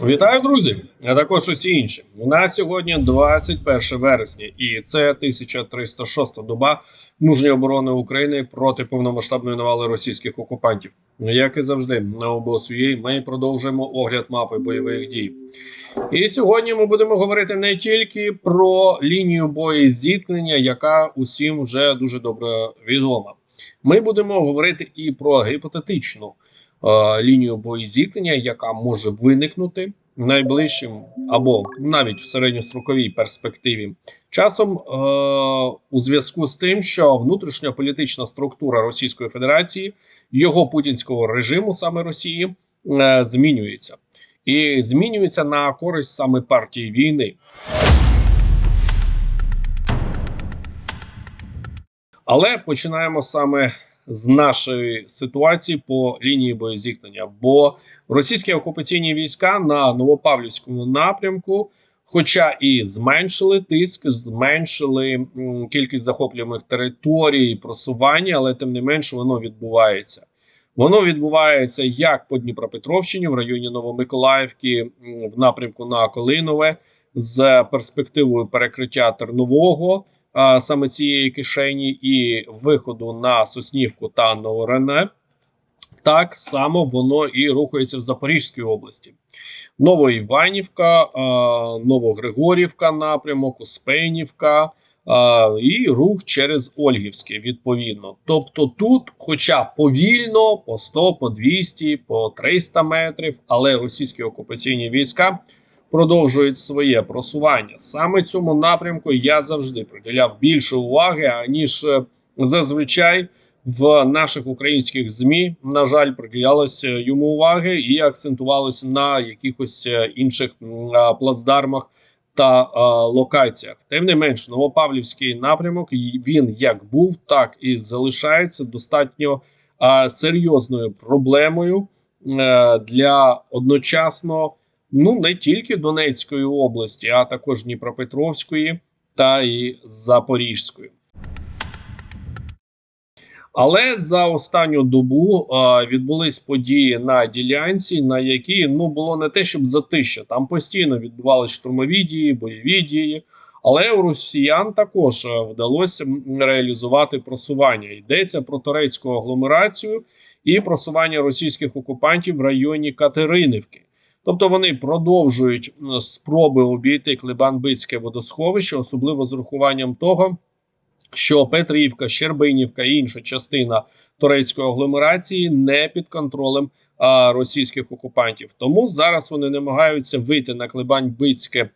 Вітаю, друзі! А також усі інші. У нас сьогодні 21 вересня, і це 1306 доба мужньої оборони України проти повномасштабної навали російських окупантів. Як і завжди, на обосує ми продовжуємо огляд мапи бойових дій. І сьогодні ми будемо говорити не тільки про лінію боєзіткнення, яка усім вже дуже добре відома. Ми будемо говорити і про гіпотетичну лінію боєзіткнення, яка може виникнути найближчим або навіть в середньостроковій перспективі часом е, у зв'язку з тим, що внутрішньополітична структура Російської Федерації, його путінського режиму, саме Росії, е, змінюється. І змінюється на користь саме партії війни. Але починаємо саме з нашої ситуації по лінії боєзіткнення. Бо російські окупаційні війська на Новопавлівському напрямку, хоча і зменшили тиск, зменшили кількість захоплюваних територій, просування, але тим не менше воно відбувається. Воно відбувається як по Дніпропетровщині в районі Новомиколаївки, в напрямку на Колинове, з перспективою перекриття Тернового, а, саме цієї кишені, і виходу на Соснівку та Новорене. Так само воно і рухається в Запорізькій області. Новоіванівка, а, Новогригорівка напрямок, Успенівка а, і рух через Ольгівське, відповідно. Тобто тут, хоча повільно, по 100, по 200, по 300 метрів, але російські окупаційні війська продовжують своє просування. Саме цьому напрямку я завжди приділяв більше уваги, аніж е, зазвичай в наших українських змі, на жаль, приділялося йому уваги і акцентувалося на якихось е, інших плацдармах та локаціях. Тим не менш, Новопавлівський напрямок він як був, так і залишається достатньо серйозною проблемою е, для одночасно ну не тільки Донецької області, а також Дніпропетровської та і Запорізької. Але за останню добу а, відбулись події на ділянці, на які ну було не те, щоб затища. Там постійно відбувалися штурмові дії, бойові дії. Але у росіян також вдалося реалізувати просування. Йдеться про турецьку агломерацію і просування російських окупантів в районі Катеринівки. Тобто вони продовжують спроби обійти Клебан-Бицьке водосховище, особливо з урахуванням того, що Петрівка, Щербинівка і інша частина турецької агломерації не під контролем а, російських окупантів. Тому зараз вони намагаються вийти на Клебань-Бицьке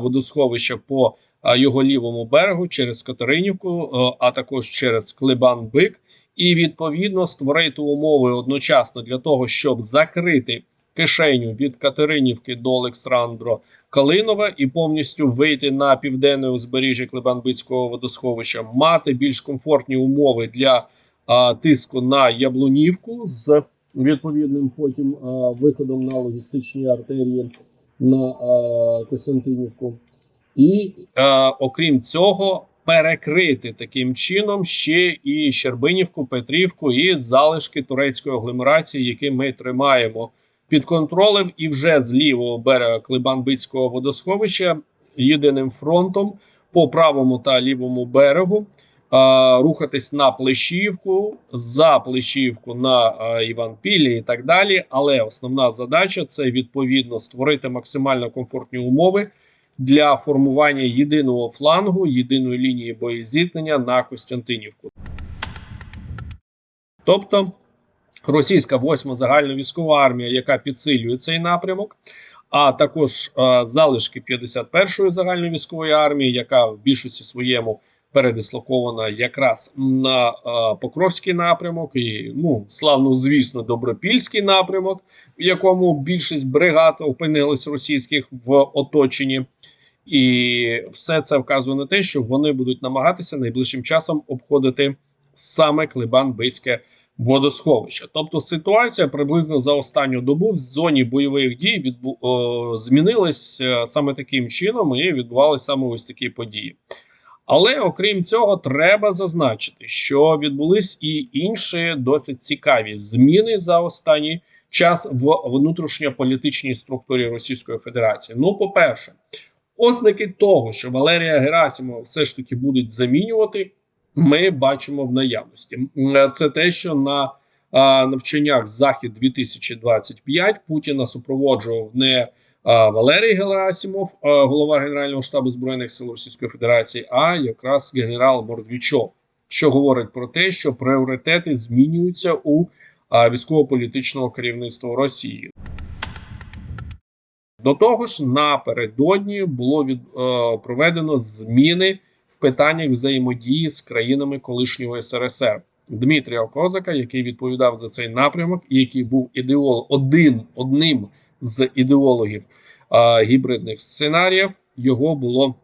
водосховище по а, його лівому берегу через Катеринівку, а також через Клебан-Бик, і відповідно створити умови одночасно для того, щоб закрити кишеню від Катеринівки до Олександро Калинова і повністю вийти на південне узбережжя Клебанбицького водосховища, мати більш комфортні умови для а, тиску на Яблунівку з відповідним потім а, виходом на логістичні артерії на а, Костянтинівку. І а, окрім цього. Перекрити таким чином ще і Щербинівку, Петрівку і залишки турецької агломерації, які ми тримаємо під контролем, і вже з лівого берега Клебан-Бицького водосховища єдиним фронтом по правому та лівому берегу рухатись на Плещівку, за Плещівку на Іванпілі і так далі. Але основна задача це відповідно створити максимально комфортні умови для формування єдиного флангу, єдиної лінії боєзіткнення на Костянтинівку. Тобто російська 8 загальновійськова армія, яка підсилює цей напрямок, а також е, залишки 51-ї загальновійськової армії, яка в більшості своєму передислокована якраз на е, Покровський напрямок, і ну славно, звісно, Добропільський напрямок, в якому більшість бригад опинились російських в оточенні. І все це вказує на те, що вони будуть намагатися найближчим часом обходити саме Клебан-Бицьке водосховища. Тобто ситуація приблизно за останню добу в зоні бойових дій відбу... о, змінилась е, саме таким чином і відбувалися саме ось такі події. Але окрім цього, треба зазначити, що відбулись і інші досить цікаві зміни за останні час в внутрішньополітичній структурі Російської Федерації? Ну, по-перше, ознаки того, що Валерія Герасимова все ж таки будуть замінювати, ми бачимо в наявності. Це те, що на навчаннях Захід 2025 Путіна супроводжував не Валерій Герасимов, а, голова Генерального штабу збройних сил Російської Федерації, а якраз генерал Мордвічов, що говорить про те, що пріоритети змінюються у військово-політичного керівництва Росії. До того ж, напередодні було від е, проведено зміни питаннях взаємодії з країнами колишнього СРСР. Дмитрія Козака, який відповідав за цей напрямок, і який був ідеолог, один одним з ідеологів е, гібридних сценаріїв, його було е,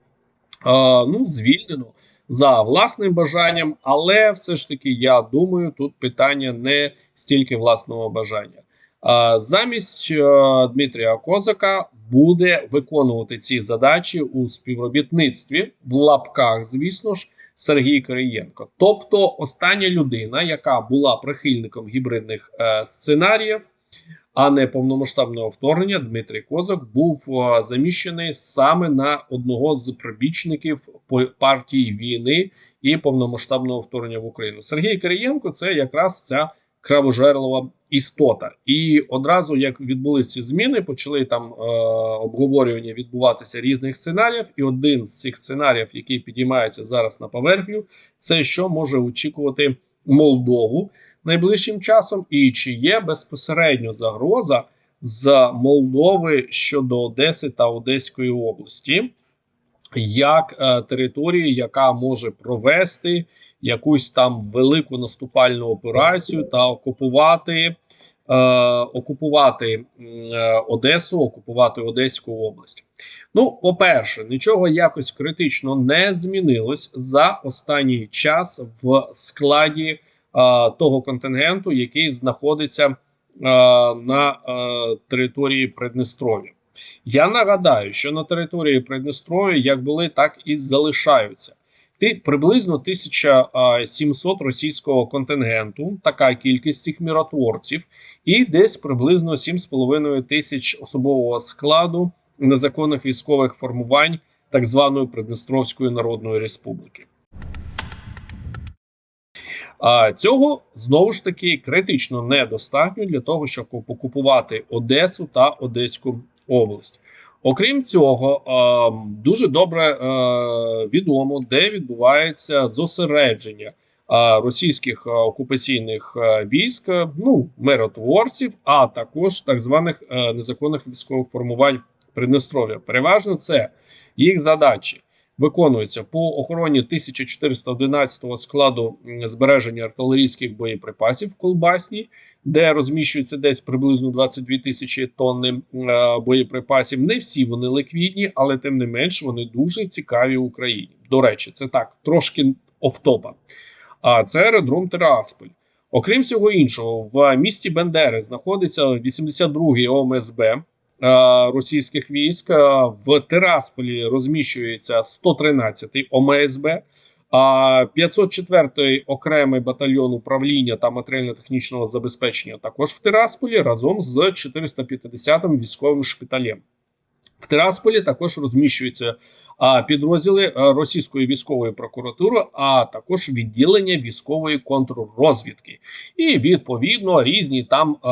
ну, звільнено за власним бажанням, але все ж таки, я думаю, тут питання не стільки власного бажання. А замість е, Дмитрія Козака буде виконувати ці задачі у співробітництві в лапках, звісно ж, Сергій Кириєнко. Тобто, остання людина, яка була прихильником гібридних е, сценаріїв, а не повномасштабного вторгнення, Дмитрій Козак був е, заміщений саме на одного з прибічників партії війни і повномасштабного вторгнення в Україну. Сергій Кириєнко це якраз ця кровожерлова істота. І одразу як відбулися ці зміни, почали там е, обговорювання відбуватися різних сценаріїв. І один з цих сценаріїв, який підіймається зараз на поверхню, це що може очікувати Молдову найближчим часом, і чи є безпосередньо загроза з Молдови щодо Одеси та Одеської області, як е, території, яка може провести якусь там велику наступальну операцію та окупувати, е, окупувати е, Одесу, окупувати Одеську область. Ну, по-перше, нічого якось критично не змінилось за останній час в складі е, того контингенту, який знаходиться е, на е, території Приднестров'я. Я нагадаю, що на території Приднестров'я як були, так і залишаються. Ти приблизно 1700 російського контингенту, така кількість цих міротворців, і десь приблизно 7,5 тисяч особового складу незаконних військових формувань так званої Приднестровської Народної Республіки. А цього знову ж таки критично недостатньо для того, щоб окупувати Одесу та Одеську область. Окрім цього, е, дуже добре е, відомо, де відбувається зосередження е, російських окупаційних військ, ну миротворців, а також так званих незаконних військових формувань Приднестров'я. Переважно це їх задачі виконуються по охороні 1411 складу збереження артилерійських боєприпасів в Колбасній, де розміщується десь приблизно 22 тисячі тонни е, боєприпасів. Не всі вони ликвідні, але тим не менш вони дуже цікаві Україні. До речі, це так трошки офтопа. А це аеродром Терасполь. Окрім всього іншого, в місті Бендери знаходиться 82-й ОМСБ російських військ. Е, В Терасполі розміщується 113-й ОМСБ. А 504-й окремий батальйон управління та матеріально-технічного забезпечення також в Тирасполі разом з 450-м військовим шпиталем. В Тирасполі також розміщуються підрозділи е, російської військової прокуратури, а також відділення військової контррозвідки, і відповідно різні там е,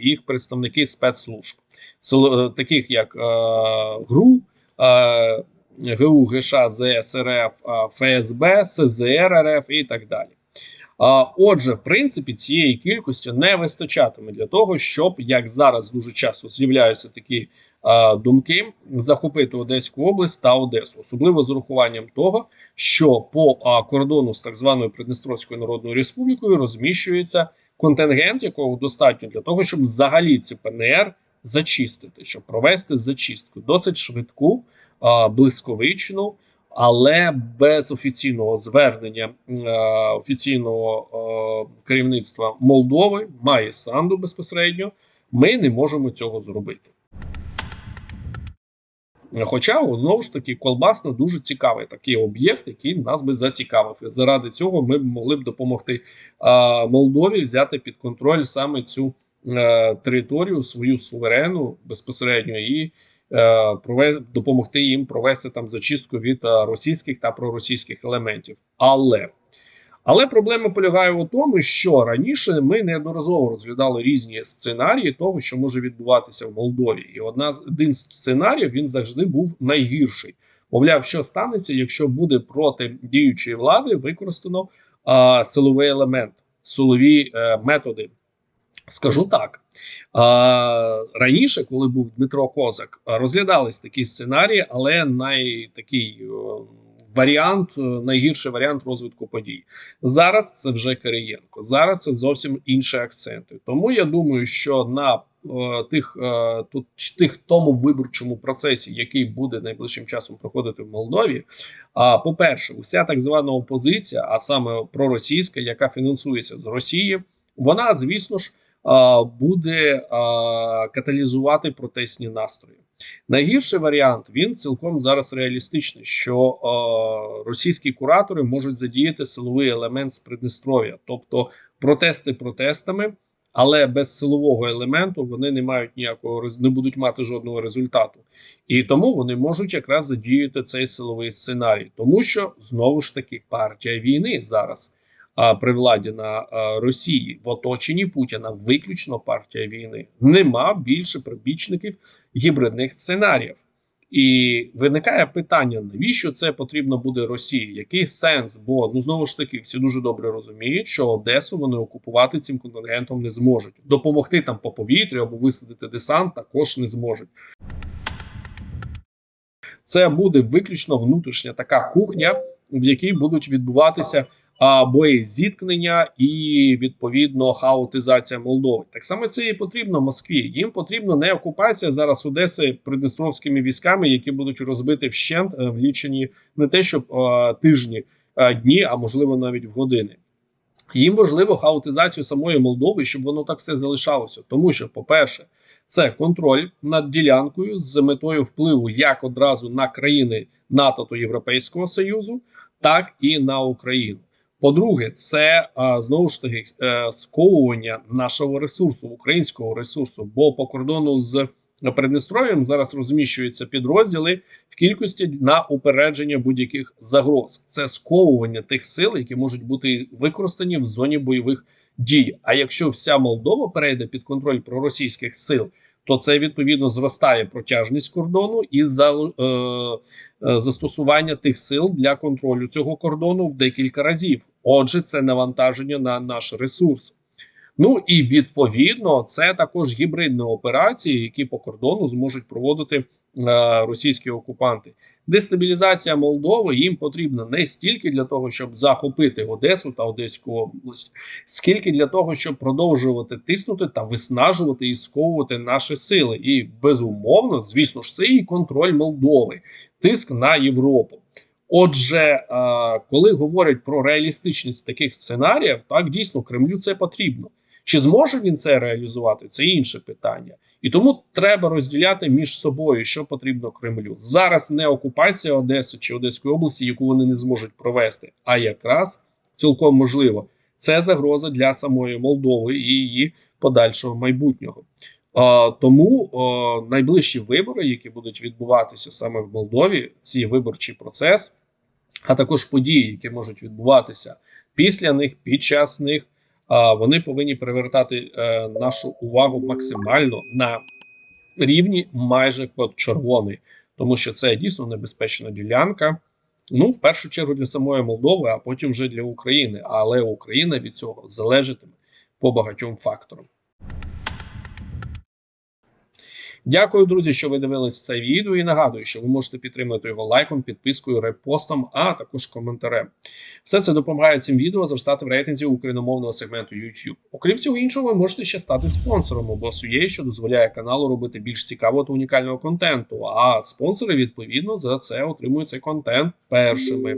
їх представники спецслужб, е, таких як е, ГРУ. Е, ГУ, ГШ, ЗС РФ, а, ФСБ, СЗР РФ і так далі. Отже, в принципі, цієї кількості не вистачатиме для того, щоб як зараз дуже часто з'являються такі думки, захопити Одеську область та Одесу, особливо з урахуванням того, що по кордону з так званою Придністровською Народною Республікою розміщується контингент, якого достатньо для того, щоб взагалі ці ПНР зачистити, щоб провести зачистку досить швидку блисковичну, але без офіційного звернення е, офіційного е, керівництва Молдови, має санду безпосередньо, ми не можемо цього зробити. Хоча знову ж таки колбасна дуже цікавий такий об'єкт, який нас би зацікавив. І заради цього ми б могли б допомогти а, Молдові взяти під контроль саме цю е, територію свою суверенну безпосередньо і е, допомогти їм провести там зачистку від е, російських та проросійських елементів. Але але проблема полягає у тому, що раніше ми неодноразово розглядали різні сценарії того, що може відбуватися в Молдові, і одна один з сценаріїв він завжди був найгірший. Мовляв, що станеться, якщо буде проти діючої влади використано а, силовий елемент, силові е, методи. Скажу так. Раніше, коли був Дмитро Козак, розглядались такі сценарії, але най, такий е, варіант, е, найгірший варіант розвитку подій. Зараз це вже Кириєнко. Зараз це зовсім інші акценти. Тому я думаю, що на е, тих, тут тих тому виборчому процесі, який буде найближчим часом проходити в Молдові. А по-перше, уся так звана опозиція, а саме проросійська, яка фінансується з Росії, вона, звісно ж, буде каталізувати протестні настрої. Найгірший варіант він цілком зараз реалістичний, що а, російські куратори можуть задіяти силовий елемент з Придністров'я, тобто протести протестами, але без силового елементу вони не мають ніякого не будуть мати жодного результату. І тому вони можуть якраз задіяти цей силовий сценарій, тому що знову ж таки партія війни зараз при владі на Росії в оточенні Путіна виключно партія війни. Нема більше прибічників гібридних сценаріїв. І виникає питання, навіщо це потрібно буде Росії? Який сенс? Бо ну знову ж таки всі дуже добре розуміють, що Одесу вони окупувати цим контингентом не зможуть. Допомогти там по повітрю або висадити десант також не зможуть. Це буде виключно внутрішня така кухня, в якій будуть відбуватися а, боєзіткнення і відповідно хаотизація Молдови. Так само це і потрібно Москві. Їм потрібно не окупація зараз Одеси придністровськими військами, які будуть розбити вщент е, в лічені не те, щоб е, тижні, е, дні, а можливо навіть в години. Їм важливо хаотизацію самої Молдови, щоб воно так все залишалося. Тому що, по-перше, це контроль над ділянкою з метою впливу як одразу на країни НАТО та Європейського Союзу, так і на Україну. По-друге, це знову ж таки е, сковування нашого ресурсу, українського ресурсу. Бо по кордону з Придністров'ям зараз розміщуються підрозділи в кількості на упередження будь-яких загроз. Це сковування тих сил, які можуть бути використані в зоні бойових дій. А якщо вся Молдова перейде під контроль проросійських сил, то це відповідно зростає протяжність кордону і за, е, е, застосування тих сил для контролю цього кордону в декілька разів. Отже, це навантаження на наш ресурс. Ну і відповідно це також гібридні операції, які по кордону зможуть проводити е, російські окупанти. Дестабілізація Молдови їм потрібна не стільки для того, щоб захопити Одесу та Одеську область, скільки для того, щоб продовжувати тиснути та виснажувати і сковувати наші сили. І безумовно, звісно ж, це і контроль Молдови, тиск на Європу. Отже, е, коли говорять про реалістичність таких сценаріїв, так дійсно Кремлю це потрібно. Чи зможе він це реалізувати? Це інше питання, і тому треба розділяти між собою, що потрібно Кремлю. Зараз не окупація Одеси чи Одеської області, яку вони не зможуть провести, а якраз цілком можливо це загроза для самої Молдови і її подальшого майбутнього. А, тому а, найближчі вибори, які будуть відбуватися саме в Молдові, ці виборчий процес, а також події, які можуть відбуватися після них, під час них, вони повинні привертати е, нашу увагу максимально на рівні майже код червоний, тому що це дійсно небезпечна ділянка. Ну, в першу чергу для самої Молдови, а потім вже для України. Але Україна від цього залежатиме по багатьом факторам. Дякую, друзі, що ви дивились це відео. І нагадую, що ви можете підтримати його лайком, підпискою, репостом, а також коментарем. Все це допомагає цим відео зростати в рейтинзі україномовного сегменту YouTube. Окрім всього іншого, ви можете ще стати спонсором обосує, що дозволяє каналу робити більш цікавого та унікального контенту. А спонсори відповідно за це отримують цей контент першими.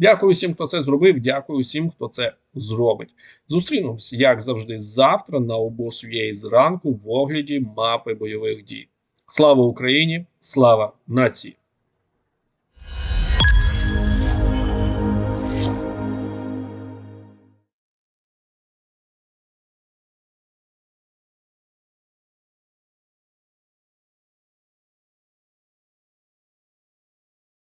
Дякую всім, хто це зробив. Дякую всім, хто це зробить. Зустрінемось, як завжди, завтра на обосує зранку в огляді мапи бойових дій. Слава Україні! Слава нації!